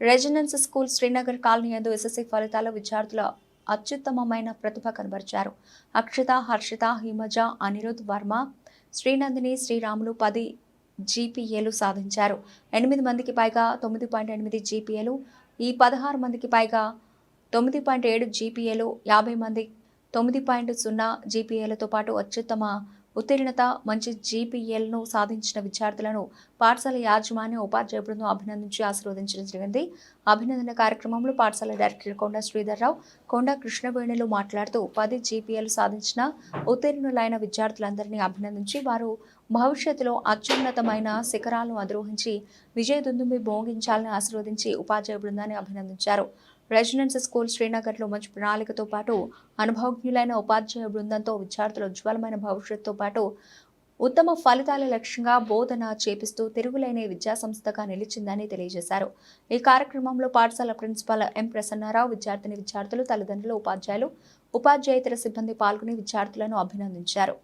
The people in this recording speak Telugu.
రెజిడెన్స్ స్కూల్ శ్రీనగర్ కాలనీ యందు ఎస్ఎస్సీ ఫలితాల విద్యార్థుల అత్యుత్తమమైన ప్రతిభ కనబరిచారు. అక్షిత హర్షిత హిమజ అనిరుద్ వర్మ శ్రీనందిని శ్రీరాములు పది జీపీఏలు సాధించారు. ఎనిమిది మందికి పైగా తొమ్మిది పాయింట్ ఎనిమిది జీపీఏలు ఈ పదహారు మందికి పైగా తొమ్మిది పాయింట్ ఏడు జీపీఏలు యాభై మంది తొమ్మిది పాయింట్ సున్నా జీపీఏలతో పాటు అత్యుత్తమ ఉత్తీర్ణత మంచి జీపీఎల్ను సాధించిన విద్యార్థులను పాఠశాల యాజమాన్య ఉపాధ్యాయ బృందం అభినందించి ఆశీర్వదించడం జరిగింది. అభినందన కార్యక్రమంలో పాఠశాల డైరెక్టర్ కొండ శ్రీధర్రావు కొండ కృష్ణవేణులు మాట్లాడుతూ పది జీపీఎల్ సాధించిన ఉత్తీర్ణులైన విద్యార్థులందరినీ అభినందించి వారు భవిష్యత్తులో అత్యున్నతమైన శిఖరాలను అధిరోహించి విజయ దుందుమి భోగించాలని ఆశీర్వదించి ఉపాధ్యాయ బృందాన్ని అభినందించారు. రెసిడెన్స్ స్కూల్ శ్రీనగర్లో మంచి ప్రణాళికతో పాటు అనుభవజ్ఞులైన ఉపాధ్యాయ బృందంతో విద్యార్థుల ఉజ్వలమైన భవిష్యత్తుతో పాటు ఉత్తమ ఫలితాల లక్ష్యంగా బోధన చేపిస్తూ తిరుగులేని విద్యాసంస్థగా నిలిచిందని తెలియజేశారు. ఈ కార్యక్రమంలో పాఠశాల ప్రిన్సిపాల్ ఎం ప్రసన్నారావు విద్యార్థిని విద్యార్థులు తల్లిదండ్రులు ఉపాధ్యాయులు ఉపాధ్యాయేతర సిబ్బంది పాల్గొని విద్యార్థులను అభినందించారు.